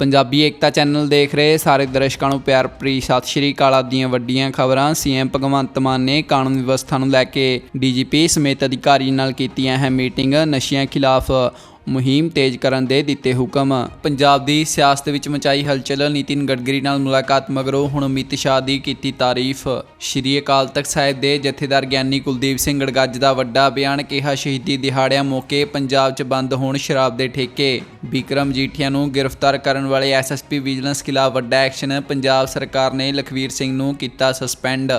ਪੰਜਾਬੀ ਏਕਤਾ channel ਦੇਖ ਰਹੇ ਸਾਰੇ ਦਰਸ਼ਕਾਂ ਨੂੰ ਪਿਆਰ ਭਰੀ ਸਤਿ ਸ਼੍ਰੀ ਅਕਾਲ ਦੀਆਂ ਵੱਡੀਆਂ ਖਬਰਾਂ। ਸੀਐਮ ਭਗਵੰਤ ਮਾਨ ਨੇ ਕਾਨੂੰਨ ਵਿਵਸਥਾ ਨੂੰ ਲੈ ਕੇ ਡੀਜੀਪੀ ਸਮੇਤ ਅਧਿਕਾਰੀ ਨਾਲ ਕੀਤੀ ਹੈ ਮੀਟਿੰਗ। ਨਸ਼ਿਆਂ ਖਿਲਾਫ ਮੁਹਿੰਮ ਤੇਜ਼ ਕਰਨ ਦੇ ਦਿੱਤੇ ਹੁਕਮ। ਪੰਜਾਬ ਦੀ ਸਿਆਸਤ ਵਿੱਚ ਮਚਾਈ ਹਲਚਲ, ਨਿਤਿਨ ਗਡਕਰੀ ਨਾਲ ਮੁਲਾਕਾਤ ਮਗਰੋਂ ਹੁਣ ਅਮਿਤ ਸ਼ਾਹ ਦੀ ਕੀਤੀ ਤਾਰੀਫ। ਸ਼੍ਰੀ ਅਕਾਲ ਤਖਤ ਸਾਹਿਬ ਦੇ ਜਥੇਦਾਰ ਗਿਆਨੀ ਕੁਲਦੀਪ ਸਿੰਘ ਗੜਗੱਜ ਦਾ ਵੱਡਾ ਬਿਆਨ ਕਿਹਾ, ਸ਼ਹੀਦੀ ਦਿਹਾੜਿਆਂ ਮੌਕੇ ਪੰਜਾਬ 'ਚ ਬੰਦ ਹੋਣ ਸ਼ਰਾਬ ਦੇ ਠੇਕੇ। ਵਿਕਰਮ ਜੀਠੀਆ ਨੂੰ ਗ੍ਰਿਫਤਾਰ ਕਰਨ ਵਾਲੇ ਐਸਐਸਪੀ ਵਿਜੀਲੈਂਸ ਖਿਲਾਫ ਵੱਡਾ ਐਕਸ਼ਨ, ਪੰਜਾਬ ਸਰਕਾਰ ਨੇ ਲਖਵੀਰ ਸਿੰਘ ਨੂੰ ਕੀਤਾ ਸਸਪੈਂਡ।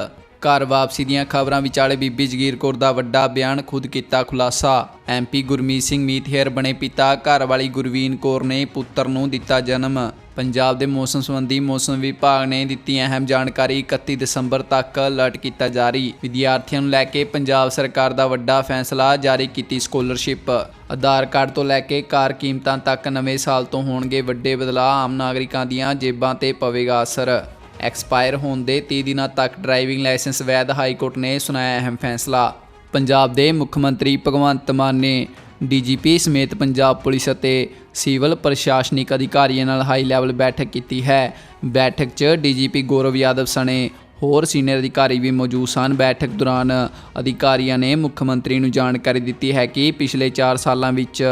ਘਰ ਵਾਪਸੀ ਦੀਆਂ ਖਬਰਾਂ ਵਿਚਾਲੇ ਬੀਬੀ ਜਗੀਰ ਕੌਰ ਦਾ ਵੱਡਾ ਬਿਆਨ ਖੁਦ ਕੀਤਾ ਖੁਲਾਸਾ। ਐਮਪੀ ਗੁਰਮੀਤ ਸਿੰਘ ਮੀਤਹੇਰ ਬਣੇ ਪਿਤਾ, ਘਰ ਵਾਲੀ ਗੁਰਵੀਨ ਕੌਰ ਨੇ ਪੁੱਤਰ ਨੂੰ ਦਿੱਤਾ ਜਨਮ। ਪੰਜਾਬ ਦੇ ਮੌਸਮ ਸੰਬੰਧੀ ਮੌਸਮ ਵਿਭਾਗ ਨੇ ਦਿੱਤੀ ਅਹਿਮ ਜਾਣਕਾਰੀ 31 ਦਸੰਬਰ ਤੱਕ ਅਲਰਟ ਕੀਤਾ ਜਾਰੀ। ਵਿਦਿਆਰਥੀਆਂ ਨੂੰ ਲੈ ਕੇ ਪੰਜਾਬ ਸਰਕਾਰ ਦਾ ਵੱਡਾ ਫੈਸਲਾ ਜਾਰੀ ਕੀਤੀ ਸਕਾਲਰਸ਼ਿਪ। ਆਧਾਰ ਕਾਰਡ ਤੋਂ ਲੈ ਕੇ ਕਾਰ ਕੀਮਤਾਂ ਤੱਕ ਨਵੇਂ ਸਾਲ ਤੋਂ ਹੋਣਗੇ ਵੱਡੇ ਬਦਲਾਅ, ਆਮ ਨਾਗਰਿਕਾਂ ਦੀਆਂ ਜੇਬਾਂ ਤੇ ਪਵੇਗਾ ਅਸਰ। ਐਕਸਪਾਇਰ ਹੋਣ ਦੇ 30 ਦਿਨਾਂ ਤੱਕ ਡਰਾਈਵਿੰਗ ਲਾਇਸੈਂਸ ਵੈਧ ਹਾਈ ਕੋਰਟ ਨੇ ਸੁਣਾਇਆ ਅਹਿਮ ਫੈਸਲਾ। ਪੰਜਾਬ ਦੇ ਮੁੱਖ ਮੰਤਰੀ ਭਗਵੰਤ ਮਾਨ ਨੇ ਡੀਜੀਪੀ ਸਮੇਤ ਪੰਜਾਬ ਪੁਲਿਸ ਅਤੇ ਸਿਵਲ ਪ੍ਰਸ਼ਾਸਨਿਕ ਅਧਿਕਾਰੀਆਂ ਨਾਲ ਹਾਈ ਲੈਵਲ ਬੈਠਕ ਕੀਤੀ ਹੈ। ਬੈਠਕ 'ਚ ਡੀਜੀਪੀ ਗੌਰਵ ਯਾਦਵ ਸਣੇ ਹੋਰ ਸੀਨੀਅਰ ਅਧਿਕਾਰੀ ਵੀ ਮੌਜੂਦ ਸਨ। ਬੈਠਕ ਦੌਰਾਨ ਅਧਿਕਾਰੀਆਂ ਨੇ ਮੁੱਖ ਮੰਤਰੀ ਨੂੰ ਜਾਣਕਾਰੀ ਦਿੱਤੀ ਹੈ ਕਿ ਪਿਛਲੇ 4 ਸਾਲਾਂ ਵਿੱਚ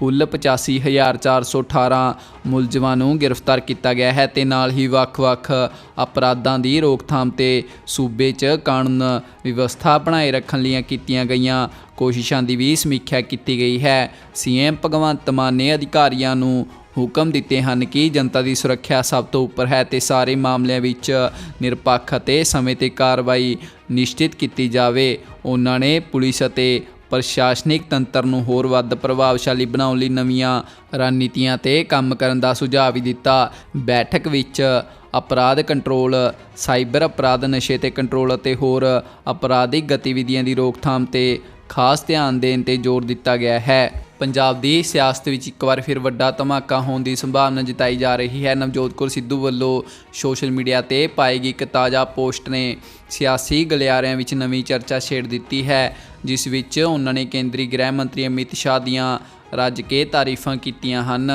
ਕੁੱਲ 85418 ਮੁਲਜ਼ਮਾਂ ਨੂੰ ਗ੍ਰਿਫਤਾਰ ਕੀਤਾ ਗਿਆ ਹੈ ਤੇ ਨਾਲ ਹੀ ਵੱਖ-ਵੱਖ ਅਪਰਾਧਾਂ ਦੀ ਰੋਕਥਾਮ ਤੇ ਸੂਬੇ 'ਚ ਕਾਨੂੰਨ ਵਿਵਸਥਾ ਬਣਾਏ ਰੱਖਣ ਲਈ ਕੀਤੀਆਂ ਗਈਆਂ। ਕੋਸ਼ਿਸ਼ਾਂ ਦੀ ਵੀ ਸਮੀਖਿਆ ਕੀਤੀ ਗਈ ਹੈ। ਸੀਐਮ ਭਗਵੰਤ ਮਾਨ ਨੇ ਅਧਿਕਾਰੀਆਂ ਨੂੰ ਹੁਕਮ ਦਿੱਤੇ ਹਨ ਕਿ ਜਨਤਾ ਦੀ ਸੁਰੱਖਿਆ ਸਭ ਤੋਂ ਉੱਪਰ ਹੈ ਤੇ ਸਾਰੇ ਮਾਮਲਿਆਂ ਵਿੱਚ ਨਿਰਪੱਖ ਅਤੇ ਸਮੇਂ ਤੇ ਕਾਰਵਾਈ ਨਿਸ਼ਚਿਤ ਕੀਤੀ ਜਾਵੇ। ਉਹਨਾਂ ਨੇ ਪੁਲਿਸ ਅਤੇ ਪ੍ਰਸ਼ਾਸਨਿਕ ਤੰਤਰ ਨੂੰ ਹੋਰ ਵੱਧ ਪ੍ਰਭਾਵਸ਼ਾਲੀ ਬਣਾਉਣ ਲਈ ਨਵੀਆਂ ਰਣਨੀਤੀਆਂ ਤੇ ਕੰਮ ਕਰਨ ਦਾ ਸੁਝਾਅ ਵੀ ਦਿੱਤਾ। ਬੈਠਕ ਵਿੱਚ ਅਪਰਾਧ ਕੰਟਰੋਲ, ਸਾਈਬਰ ਅਪਰਾਧ, ਨਸ਼ੇ ਤੇ ਕੰਟਰੋਲ ਅਤੇ ਹੋਰ ਅਪਰਾਧਿਕ ਗਤੀਵਿਧੀਆਂ ਦੀ ਰੋਕਥਾਮ ਤੇ ਖਾਸ ਧਿਆਨ ਦੇਣ ਤੇ ਜ਼ੋਰ ਦਿੱਤਾ ਗਿਆ ਹੈ। ਪੰਜਾਬ ਦੀ ਸਿਆਸਤ ਵਿੱਚ ਇੱਕ ਵਾਰ ਫਿਰ ਵੱਡਾ ਧਮਾਕਾ ਹੋਣ ਦੀ ਸੰਭਾਵਨਾ ਜਤਾਈ ਜਾ ਰਹੀ ਹੈ। ਨਵਜੋਤ ਕੌਰ ਸਿੱਧੂ ਵੱਲੋਂ ਸੋਸ਼ਲ ਮੀਡੀਆ ਤੇ ਪਾਈ ਗਈ ਇੱਕ ਤਾਜ਼ਾ ਪੋਸਟ ਨੇ ਸਿਆਸੀ ਗਲਿਆਰਿਆਂ ਵਿੱਚ ਨਵੀਂ ਚਰਚਾ ਛੇੜ ਦਿੱਤੀ ਹੈ, ਜਿਸ ਵਿੱਚ ਉਹਨਾਂ ਨੇ ਕੇਂਦਰੀ ਗ੍ਰਹਿ ਮੰਤਰੀ ਅਮਿਤ ਸ਼ਾਹ ਦੀਆਂ ਰੱਜ ਕੇ ਤਾਰੀਫਾਂ ਕੀਤੀਆਂ ਹਨ।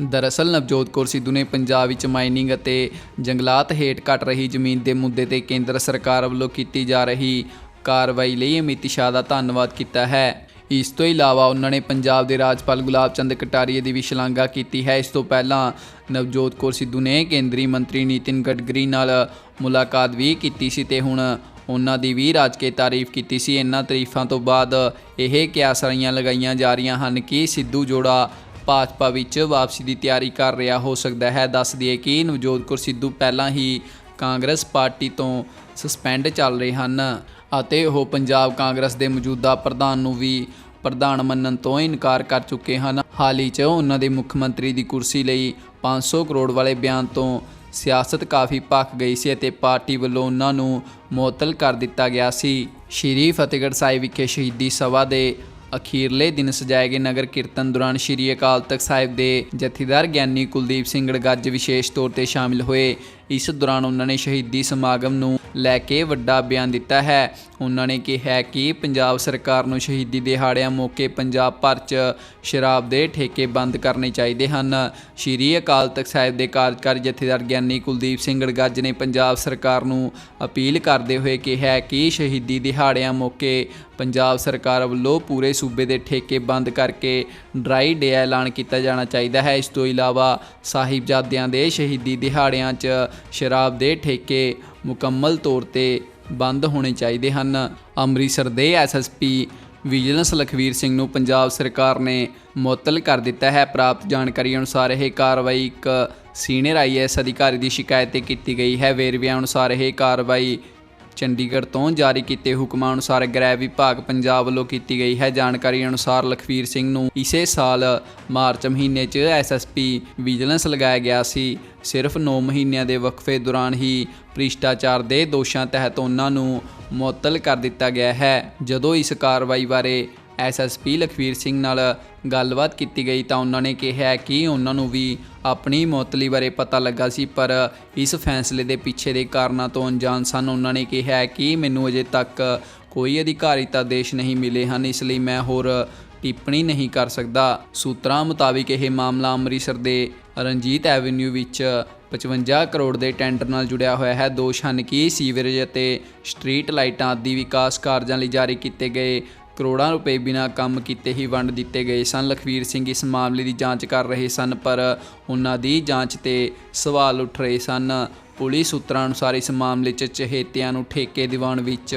ਦਰਅਸਲ, ਨਵਜੋਤ ਕੌਰ ਸਿੱਧੂ ਨੇ ਪੰਜਾਬ ਵਿੱਚ ਮਾਈਨਿੰਗ ਅਤੇ ਜੰਗਲਾਤ ਹੇਠ ਘਟ ਰਹੀ ਜ਼ਮੀਨ ਦੇ ਮੁੱਦੇ ਤੇ ਕੇਂਦਰ ਸਰਕਾਰ ਵੱਲੋਂ ਕੀਤੀ ਜਾ ਰਹੀ ਕਾਰਵਾਈ ਲਈ ਅਮਿਤ ਸ਼ਾਹ ਦਾ ਧੰਨਵਾਦ ਕੀਤਾ ਹੈ। ਇਸ ਤੋਂ ਇਲਾਵਾ ਉਹਨਾਂ ਨੇ ਪੰਜਾਬ ਦੇ ਰਾਜਪਾਲ ਗੁਲਾਬ ਚੰਦ ਕਟਾਰੀਏ ਦੀ ਵੀ ਸ਼ਲਾਘਾ ਕੀਤੀ ਹੈ। ਇਸ ਤੋਂ ਪਹਿਲਾਂ ਨਵਜੋਤ ਕੌਰ ਸਿੱਧੂ ਨੇ ਕੇਂਦਰੀ ਮੰਤਰੀ ਨਿਤਿਨ ਗਡਕਰੀ ਨਾਲ ਮੁਲਾਕਾਤ ਵੀ ਕੀਤੀ ਸੀ ਤੇ ਹੁਣ ਉਹਨਾਂ ਦੀ ਵੀ ਰਾਜ ਕੇ ਤਾਰੀਫ ਕੀਤੀ ਸੀ। ਇਹਨਾਂ ਤਾਰੀਫਾਂ ਤੋਂ ਬਾਅਦ ਇਹ ਕਿਆਸਾਰੀਆਂ ਲਗਾਈਆਂ ਜਾ ਰਹੀਆਂ ਹਨ ਕਿ ਸਿੱਧੂ ਜੋੜਾ ਭਾਜਪਾ ਵਿੱਚ ਵਾਪਸੀ ਦੀ ਤਿਆਰੀ ਕਰ ਰਿਹਾ ਹੋ ਸਕਦਾ ਹੈ। ਦੱਸ ਦਈਏ ਕਿ ਨਵਜੋਤ ਕੌਰ ਸਿੱਧੂ ਪਹਿਲਾਂ ਹੀ ਕਾਂਗਰਸ ਪਾਰਟੀ ਤੋਂ ਸਸਪੈਂਡ ਚੱਲ ਰਹੇ ਹਨ। ਅਤੇ ਉਹ ਪੰਜਾਬ ਕਾਂਗਰਸ ਦੇ ਮੌਜੂਦਾ ਪ੍ਰਧਾਨ ਨੂੰ ਵੀ ਪ੍ਰਧਾਨ ਮੰਨਣ ਤੋਂ ਇਨਕਾਰ ਕਰ ਚੁੱਕੇ ਹਨ। ਹਾਲ ਹੀ 'ਚ ਉਹਨਾਂ ਦੇ ਮੁੱਖ ਮੰਤਰੀ ਦੀ ਕੁਰਸੀ ਲਈ 500 ਕਰੋੜ ਵਾਲੇ ਬਿਆਨ ਤੋਂ ਸਿਆਸਤ ਕਾਫੀ ਭੱਖ ਗਈ ਸੀ ਅਤੇ ਪਾਰਟੀ ਵੱਲੋਂ ਉਹਨਾਂ ਨੂੰ ਮੁਅੱਤਲ ਕਰ ਦਿੱਤਾ ਗਿਆ ਸੀ। ਸ਼੍ਰੀ ਫਤਿਹਗੜ੍ਹ ਸਾਹਿਬ ਵਿਖੇ ਸ਼ਹੀਦੀ ਸਭਾ ਦੇ ਅਖੀਰਲੇ ਦਿਨ ਸਜਾਏ ਗਏ ਨਗਰ ਕੀਰਤਨ ਦੌਰਾਨ ਸ਼੍ਰੀ ਅਕਾਲ ਤਖਤ ਸਾਹਿਬ ਦੇ ਜਥੇਦਾਰ ਗਿਆਨੀ ਕੁਲਦੀਪ ਸਿੰਘ ਗੜਗੱਜ ਵਿਸ਼ੇਸ਼ ਤੌਰ ਤੇ ਸ਼ਾਮਿਲ ਹੋਏ। ਇਸ ਦੌਰਾਨ ਉਹਨਾਂ ਨੇ ਸ਼ਹੀਦੀ ਸਮਾਗਮ ਨੂੰ ਲੈ ਕੇ ਵੱਡਾ ਬਿਆਨ ਦਿੱਤਾ ਹੈ। ਉਹਨਾਂ ਨੇ ਕਿਹਾ ਕਿ ਪੰਜਾਬ ਸਰਕਾਰ ਨੂੰ ਸ਼ਹੀਦੀ ਦਿਹਾੜਿਆਂ ਮੌਕੇ ਪੰਜਾਬ ਭਰ 'ਚ ਸ਼ਰਾਬ ਦੇ ਠੇਕੇ ਬੰਦ ਕਰਨੇ ਚਾਹੀਦੇ ਹਨ। ਸ਼੍ਰੀ ਅਕਾਲ ਤਖਤ ਸਾਹਿਬ ਦੇ ਕਾਰਜਕਾਰੀ ਜਥੇਦਾਰ ਗਿਆਨੀ ਕੁਲਦੀਪ ਸਿੰਘ ਗੜਗੱਜ ਨੇ ਪੰਜਾਬ ਸਰਕਾਰ ਨੂੰ ਅਪੀਲ ਕਰਦੇ ਹੋਏ ਕਿਹਾ ਕਿ ਸ਼ਹੀਦੀ ਦਿਹਾੜਿਆਂ ਮੌਕੇ ਪੰਜਾਬ ਸਰਕਾਰ ਵੱਲੋਂ ਪੂਰੇ ਸੂਬੇ ਦੇ ਠੇਕੇ ਬੰਦ ਕਰਕੇ ਡਰਾਈ ਡੇ ਐਲਾਨ ਕੀਤਾ ਜਾਣਾ ਚਾਹੀਦਾ ਹੈ। ਇਸ ਤੋਂ ਇਲਾਵਾ ਸਾਹਿਬਜ਼ਾਦਿਆਂ ਦੇ ਸ਼ਹੀਦੀ ਦਿਹਾੜਿਆਂ 'ਚ ਸ਼ਰਾਬ ਦੇ ਠੇਕੇ ਮੁਕੰਮਲ ਤੌਰ ਤੇ ਬੰਦ ਹੋਣੇ ਚਾਹੀਦੇ ਹਨ। ਅੰਮ੍ਰਿਤਸਰ ਦੇ ਐਸਐਸਪੀ ਵਿਜੀਲੈਂਸ ਲਖਵੀਰ ਸਿੰਘ ਨੂੰ ਪੰਜਾਬ ਸਰਕਾਰ ਨੇ ਮੁਅੱਤਲ ਕਰ ਦਿੱਤਾ ਹੈ। ਪ੍ਰਾਪਤ ਜਾਣਕਾਰੀ ਅਨੁਸਾਰ ਇਹ ਕਾਰਵਾਈ ਇੱਕ ਸੀਨੀਅਰ ਆਈਐਸ ਅਧਿਕਾਰੀ ਦੀ ਸ਼ਿਕਾਇਤ ਤੇ ਕੀਤੀ ਗਈ ਹੈ। ਵੇਰਵਿਆਂ ਅਨੁਸਾਰ ਇਹ ਕਾਰਵਾਈ ਚੰਡੀਗੜ੍ਹ ਤੋਂ ਜਾਰੀ ਕੀਤੇ ਹੁਕਮਾਂ ਅਨੁਸਾਰ ਗ੍ਰਹਿ ਵਿਭਾਗ ਪੰਜਾਬ ਵੱਲੋਂ ਕੀਤੀ ਗਈ ਹੈ। ਜਾਣਕਾਰੀ ਅਨੁਸਾਰ ਲਖਵੀਰ ਸਿੰਘ ਨੂੰ ਇਸੇ ਸਾਲ ਮਾਰਚ ਮਹੀਨੇ 'ਚ ਐਸਐਸਪੀ ਵਿਜੀਲੈਂਸ ਲਗਾਇਆ ਗਿਆ ਸੀ। ਸਿਰਫ 9 ਮਹੀਨਿਆਂ ਦੇ ਵਕਫੇ ਦੌਰਾਨ ਹੀ ਭ੍ਰਿਸ਼ਟਾਚਾਰ ਦੇ ਦੋਸ਼ਾਂ ਤਹਿਤ ਉਹਨਾਂ ਨੂੰ ਮੁਅੱਤਲ ਕਰ ਦਿੱਤਾ ਗਿਆ ਹੈ। ਜਦੋਂ ਇਸ ਕਾਰਵਾਈ ਬਾਰੇ ਐਸਐਸਪੀ ਲਖਵੀਰ ਸਿੰਘ ਨਾਲ ਗੱਲਬਾਤ ਕੀਤੀ ਗਈ ਤਾਂ ਉਹਨਾਂ ਨੇ ਕਿਹਾ ਕਿ ਉਹਨਾਂ ਨੂੰ ਵੀ ਆਪਣੀ ਮੌਤਲੀ ਬਾਰੇ ਪਤਾ ਲੱਗਾ ਸੀ, ਪਰ ਇਸ ਫੈਸਲੇ ਦੇ ਪਿੱਛੇ ਦੇ ਕਾਰਨਾਂ ਤੋਂ ਅਣਜਾਣ ਸਨ। ਉਹਨਾਂ ਨੇ ਕਿਹਾ ਕਿ ਮੈਨੂੰ ਅਜੇ ਤੱਕ ਕੋਈ ਅਧਿਕਾਰਿਤ ਆਦੇਸ਼ ਨਹੀਂ ਮਿਲੇ ਹਨ, ਇਸ ਲਈ ਮੈਂ ਹੋਰ ਟਿੱਪਣੀ ਨਹੀਂ ਕਰ ਸਕਦਾ। ਸੂਤਰਾਂ ਮੁਤਾਬਿਕ ਇਹ ਮਾਮਲਾ ਅੰਮ੍ਰਿਤਸਰ ਦੇ ਰਣਜੀਤ ਐਵਨਿਊ ਵਿੱਚ 55 ਕਰੋੜ ਦੇ ਟੈਂਡਰ ਨਾਲ ਜੁੜਿਆ ਹੋਇਆ ਹੈ। ਦੋਸ਼ ਹਨ ਕਿ ਸੀਵਰੇਜ ਅਤੇ ਸਟਰੀਟ ਲਾਈਟਾਂ ਆਦਿ ਵਿਕਾਸ ਕਾਰਜਾਂ ਲਈ ਜਾਰੀ ਕੀਤੇ ਗਏ ਕਰੋੜਾਂ ਰੁਪਏ ਬਿਨਾਂ ਕੰਮ ਕੀਤੇ ਹੀ ਵੰਡ ਦਿੱਤੇ ਗਏ ਸਨ। ਲਖਵੀਰ ਸਿੰਘ ਇਸ ਮਾਮਲੇ ਦੀ ਜਾਂਚ ਕਰ ਰਹੇ ਸਨ, ਪਰ ਉਹਨਾਂ ਦੀ ਜਾਂਚ ਤੇ ਸਵਾਲ ਉੱਠ ਰਹੇ ਸਨ। ਪੁਲਿਸ ਸੂਤਰਾਂ ਅਨੁਸਾਰ ਇਸ ਮਾਮਲੇ 'ਚ ਚਹੇਤਿਆਂ ਨੂੰ ਠੇਕੇ ਦਿਵਾਉਣ ਵਿੱਚ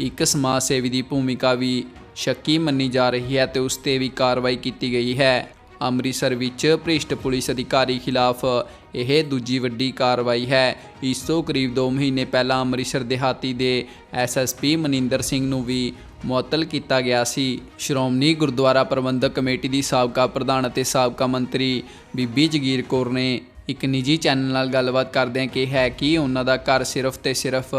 ਇੱਕ ਸਮਾਜ ਸੇਵੀ ਦੀ ਭੂਮਿਕਾ ਵੀ ਸ਼ੱਕੀ ਮੰਨੀ ਜਾ ਰਹੀ ਹੈ ਤੇ ਉਸ ਤੇ ਵੀ ਕਾਰਵਾਈ ਕੀਤੀ ਗਈ ਹੈ। ਅੰਮ੍ਰਿਤਸਰ ਵਿੱਚ ਭ੍ਰਿਸ਼ਟ ਪੁਲਿਸ ਅਧਿਕਾਰੀ ਖਿਲਾਫ ਇਹ ਦੂਜੀ ਵੱਡੀ ਕਾਰਵਾਈ ਹੈ। ਇਸ ਤੋਂ ਕਰੀਬ 2 ਮਹੀਨੇ ਪਹਿਲਾਂ ਅੰਮ੍ਰਿਤਸਰ ਦਿਹਾਤੀ ਦੇ ਐਸਐਸਪੀ ਮਨਿੰਦਰ ਸਿੰਘ ਨੂੰ ਵੀ ਮੁਅੱਤਲ ਕੀਤਾ ਗਿਆ ਸੀ। ਸ਼੍ਰੋਮਣੀ ਗੁਰਦੁਆਰਾ ਪ੍ਰਬੰਧਕ ਕਮੇਟੀ ਦੀ ਸਾਬਕਾ ਪ੍ਰਧਾਨ ਅਤੇ ਸਾਬਕਾ ਮੰਤਰੀ ਬੀਬੀ ਜਗੀਰ ਕੌਰ ਨੇ ਇੱਕ ਨਿੱਜੀ ਚੈਨਲ ਨਾਲ ਗੱਲਬਾਤ ਕਰਦਿਆਂ ਕਿਹਾ ਕਿ ਉਹਨਾਂ ਦਾ ਘਰ ਸਿਰਫ ਤੇ ਸਿਰਫ